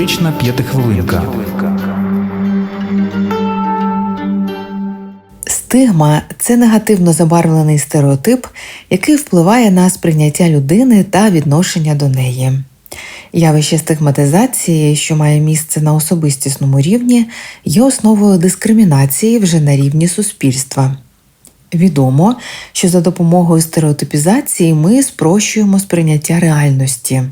Психотерапевтична п'ятихвилинка. Стигма це негативно забарвлений стереотип, який впливає на сприйняття людини та відношення до неї. Явище стигматизації, що має місце на особистісному рівні, є основою дискримінації вже на рівні суспільства. Відомо, що за допомогою стереотипізації ми спрощуємо сприйняття реальності.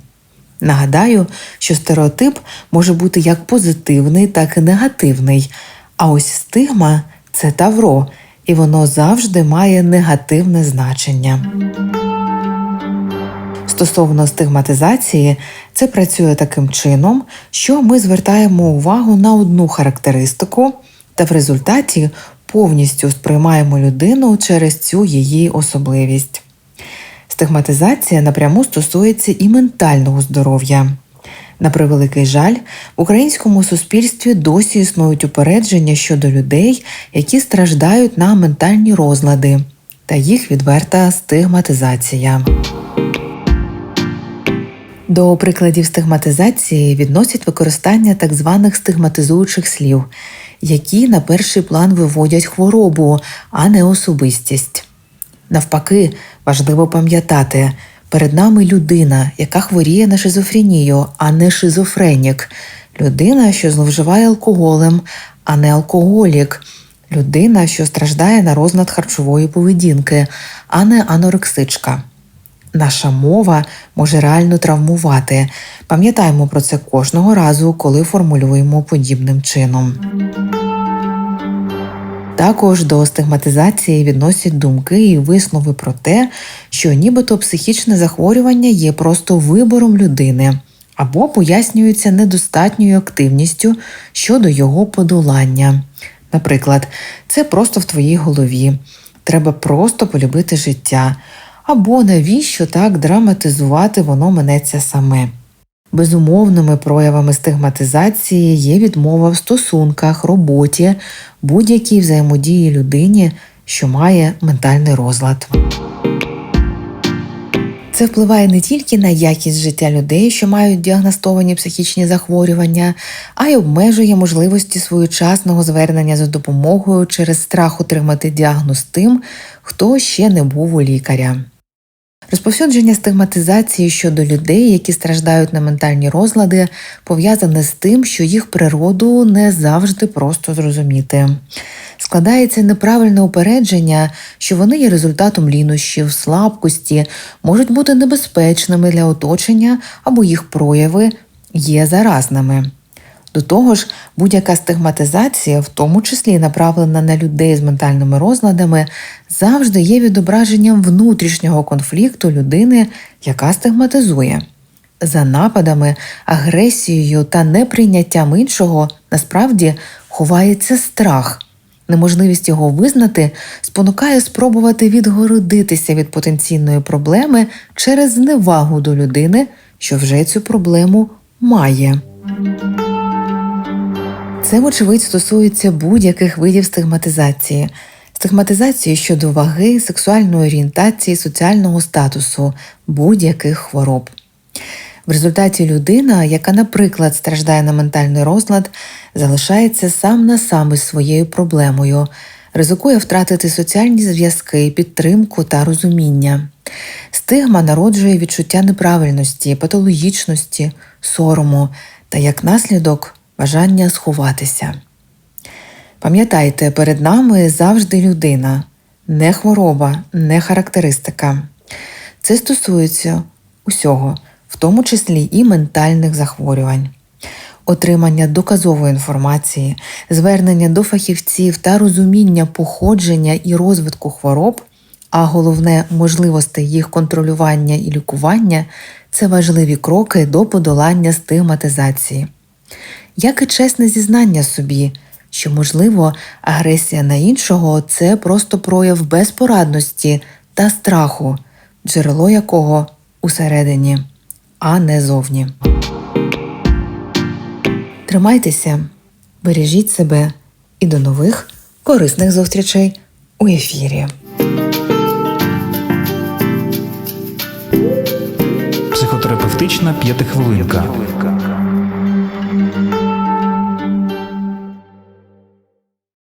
Нагадаю, що стереотип може бути як позитивний, так і негативний. А ось стигма це тавро, і воно завжди має негативне значення. Стосовно стигматизації, це працює таким чином, що ми звертаємо увагу на одну характеристику та в результаті повністю сприймаємо людину через цю її особливість. Стигматизація напряму стосується і ментального здоров'я. На превеликий жаль, в українському суспільстві досі існують упередження щодо людей, які страждають на ментальні розлади, та їх відверта стигматизація. До прикладів стигматизації відносять використання так званих стигматизуючих слів, які на перший план виводять хворобу, а не особистість. Навпаки, важливо пам'ятати, перед нами людина, яка хворіє на шизофренію, а не шизофренік, людина, що зловживає алкоголем, а не алкоголік, людина, що страждає на розлад харчової поведінки, а не анорексичка. Наша мова може реально травмувати. Пам'ятаємо про це кожного разу, коли формулюємо подібним чином. Також до стигматизації відносять думки і виснови про те, що нібито психічне захворювання є просто вибором людини або пояснюється недостатньою активністю щодо його подолання. Наприклад, це просто в твоїй голові. Треба просто полюбити життя. Або навіщо так драматизувати воно минеться саме. Безумовними проявами стигматизації є відмова в стосунках, роботі, будь-якій взаємодії людині, що має ментальний розлад. Це впливає не тільки на якість життя людей, що мають діагностовані психічні захворювання, а й обмежує можливості своєчасного звернення за допомогою через страх отримати діагноз тим, хто ще не був у лікаря. Розповсюдження стигматизації щодо людей, які страждають на ментальні розлади, пов'язане з тим, що їх природу не завжди просто зрозуміти. Складається неправильне упередження, що вони є результатом лінощів, слабкості, можуть бути небезпечними для оточення або їх прояви є заразними. До того ж, будь-яка стигматизація, в тому числі направлена на людей з ментальними розладами, завжди є відображенням внутрішнього конфлікту людини, яка стигматизує. За нападами, агресією та неприйняттям іншого насправді ховається страх. Неможливість його визнати спонукає спробувати відгородитися від потенційної проблеми через зневагу до людини, що вже цю проблему має. Це, вочевидь, стосується будь-яких видів стигматизації, стигматизації щодо ваги, сексуальної орієнтації, соціального статусу, будь-яких хвороб. В результаті людина, яка, наприклад, страждає на ментальний розлад, залишається сам на сам із своєю проблемою, ризикує втратити соціальні зв'язки, підтримку та розуміння. Стигма народжує відчуття неправильності, патологічності, сорому та як наслідок бажання сховатися. Пам'ятайте, перед нами завжди людина, не хвороба, не характеристика. Це стосується усього, в тому числі і ментальних захворювань. Отримання доказової інформації, звернення до фахівців та розуміння походження і розвитку хвороб, а головне можливостей їх контролювання і лікування це важливі кроки до подолання стигматизації як і чесне зізнання собі, що, можливо, агресія на іншого це просто прояв безпорадності та страху, джерело якого усередині, а не зовні. Тримайтеся, бережіть себе і до нових корисних зустрічей у ефірі. Психотерапевтична п'ятихвилинка.